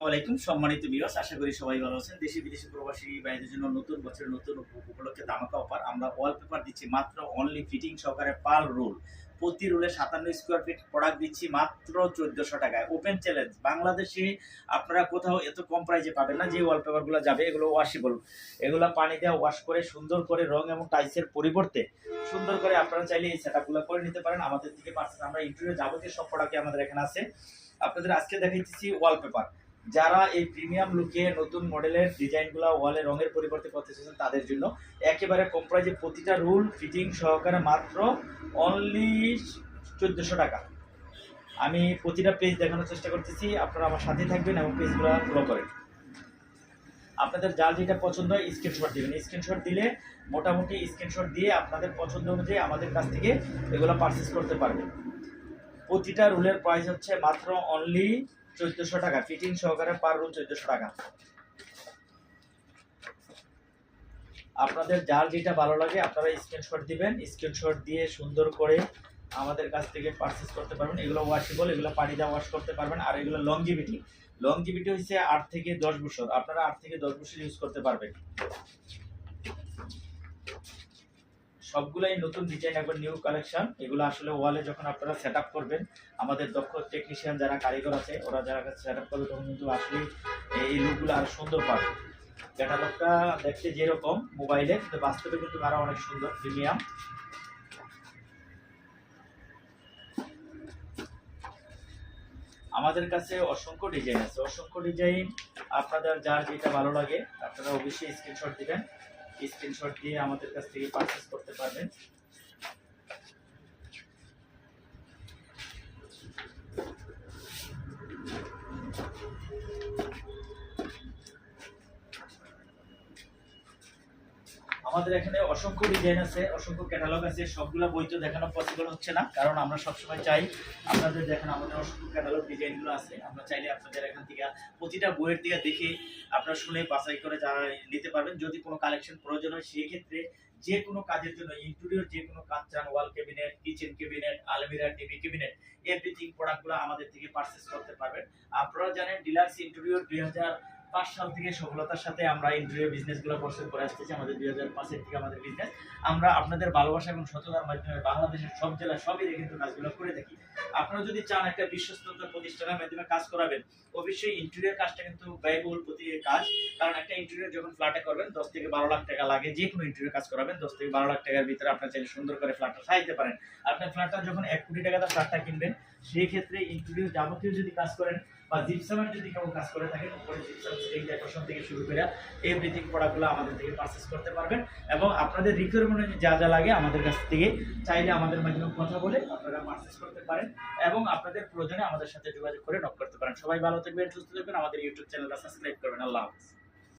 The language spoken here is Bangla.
ওয়ালাইকুম সম্মানিত বিরস আশা করি সবাই ভালো আছেন। দেশি বিদেশি প্রবাসী ভাইদের জন্য নতুন বছরের নতুন উপ- উপলক্ষে দামাকা অফার আমরা ওয়ালপেপার দিচ্ছি মাত্র অনলি ফিটিং সহকারে পার রোল প্রতি রোলে সাতান্ন স্কোয়ার ফিট প্রোডাক্ট দিচ্ছি মাত্র চোদ্দশো টাকায়। ওপেন চ্যালেঞ্জ বাংলাদেশে আপনারা কোথাও এত কম প্রাইজে পাবেন না, যে ওয়ালপেপারগুলো যাবে, এগুলো ওয়াশেবল এগুলো পানি দিয়ে ওয়াশ করে, সুন্দর করে রং এবং টাইলসের পরিবর্তে সুন্দর করে আপনারা চাইলে এই সেটআপগুলো করে নিতে পারেন। আমাদের থেকে পার্সেল আমরা ইন্টারভিউ যাবতীয় সব প্রোডাক্টই আমাদের এখানে আছে। আপনাদের আজকে দেখাইতেছি ওয়ালপেপার যারা এই প্রিমিয়াম লুকে নতুন মডেলের ডিজাইনগুলো ওয়ালে রঙের পরিবর্তে করতে চাইছেন তাদের জন্য একেবারে কম প্রাইজে প্রতিটা রুল ফিটিং সহকারে মাত্র অনলি চোদ্দোশো টাকা। আমি প্রতিটা পেজ দেখানোর চেষ্টা করতেছি, আপনারা আমার সাথে থাকবেন এবং পেজগুলো ফলো করেন। আপনাদের যার যেটা পছন্দ হয় স্ক্রিনশট দিবেন। স্ক্রিনশট দিলে মোটামুটি স্ক্রিনশট দিয়ে আপনাদের পছন্দ অনুযায়ী আমাদের কাছ থেকে এগুলো পারচেস করতে পারবেন। প্রতিটা রুলের প্রাইস হচ্ছে মাত্র অনলি চোদ্দশো টাকা। ফিটিং সহকারে পার রুল চোদ্দশো টাকা। আপনাদের যার যেটা ভালো লাগে, আপনারা স্ক্রিনশট দিবেন স্ক্রিনশট দিয়ে সুন্দর করে আমাদের কাছ থেকে পারচেস করতে পারবেন। এগুলো ওয়াশেবল এগুলো পানি দিয়ে ওয়াশ করতে পারবেন, আর এগুলো লংজিভিটি লংজিভিটি হচ্ছে আট থেকে দশ বছর। আপনারা আট থেকে দশ বছর ইউজ করতে পারবেন। সবগুলাই নতুন ডিজাইন একবার নিউ কালেকশন এগুলো আসলে ওয়ালে যখন আপনারা সেট করবেন, আমাদের দক্ষ টেকনিশিয়ান যারা কারিগর আছে, ওরা যারা সেট আপ করবে, তখন কিন্তু আসলে এই লুকগুলো আরও সুন্দর পাবে। ক্যাটালগটা দেখতে যেরকম মোবাইলে কিন্তু বাস্তবে কিন্তু আরও অনেক সুন্দর প্রিমিয়াম আমাদের কাছে অসংখ্য ডিজাইন আছে। অসংখ্য ডিজাইন আপনাদের যার যেটা ভালো লাগে, আপনারা অবশ্যই স্ক্রিনশট দিবেন। স্ক্রিনশট দিয়ে আমাদের কাছ থেকে পারচেস করতে পারবেন। আমাদের এখানে অসংখ্য ডিজাইন আছে, অসংখ্য ক্যাটালগ আছে, সবগুলো বই তো দেখানো পসিবল হচ্ছে না, কারণ আমরা সবসময় চাই আপনাদের দেখেন আমাদের অসংখ্য ক্যাটালগ ডিজাইনগুলো আছে, আমরা চাইলে আপনাদের এখান থেকে প্রতিটা বইয়ের দিকে দেখে আপনারা শুনে বাছাই করে যারা নিতে পারবেন। যদি কোনো কালেকশন প্রয়োজন হয় সেই ক্ষেত্রে যে কোনো কাজের জন্য ইন্টেরিয়র যে কোনো কাজ চান ওয়াল ক্যাবিনেট কিচেন ক্যাবিনেট আলমিরা টিভি ক্যাবিনেট এভরিথিং প্রোডাক্টগুলো আমাদের থেকে পারচেস করতে পারবেন। আপনারা জানেন ডিলাক্স ইন্টেরিয়র দুই হাজার পাঁচ সাল থেকে সফলতার সাথে আমরা ইন্টেরিয়র বিজনেসগুলো পারচেস করে আসতেছি, আমাদের দুই হাজার পাঁচের থেকে আমাদের বিজনেস আমরা আপনাদের ভালোবাসা এবং সততার মাধ্যমে বাংলাদেশের সব জেলা সবই কিন্তু কাজগুলো করে থাকি। আপনারা যদি চান একটা বিশ্বস্ততা প্রতিষ্ঠানের মাধ্যমে কাজ করাবেন, অবশ্যই ইন্টেরিয়র কাজটা কিন্তু ব্যয়বহুল প্রতি কাজ। কারণ একটা ইন্টেরিয়র যখন ফ্ল্যাটে করবেন, দশ থেকে বারো লাখ টাকা লাগে, যে কোনো ইন্টেরিয়র কাজ করাবেন, দশ থেকে বারো লাখ টাকার ভিতরে আপনার চাইলে সুন্দর করে ফ্ল্যাটটা সাজাতে পারেন। আপনার ফ্ল্যাটটা যখন এক কোটি টাকা ফ্ল্যাটটা কিনবেন, সেই ক্ষেত্রে ইন্টেরিয়র যাবতীয় যদি কাজ করেন বা জিপসামের যদি কেউ কাজ করে থাকেন, উপরে জিপসাম সিলিং ডেকোরেশন থেকে শুরু করে এভরিথিং প্রোডাক্টগুলো আমাদের থেকে পারচেস করতে পারবেন এবং আপনাদের রিকোয়ারমেন্ট যা যা লাগে আমাদের কাছ থেকে চাইলে আমাদের মাধ্যমে কথা বলে আপনারা পারচেস করতে পারেন এবং আপনাদের প্রয়োজনে আমাদের সাথে যোগাযোগ করে নক করতে পারেন। সবাই ভালো থাকবেন, সুস্থ থাকবেন, আমাদের ইউটিউব চ্যানেলটা সাবস্ক্রাইব করবেন। আল্লাহ হাফিজ।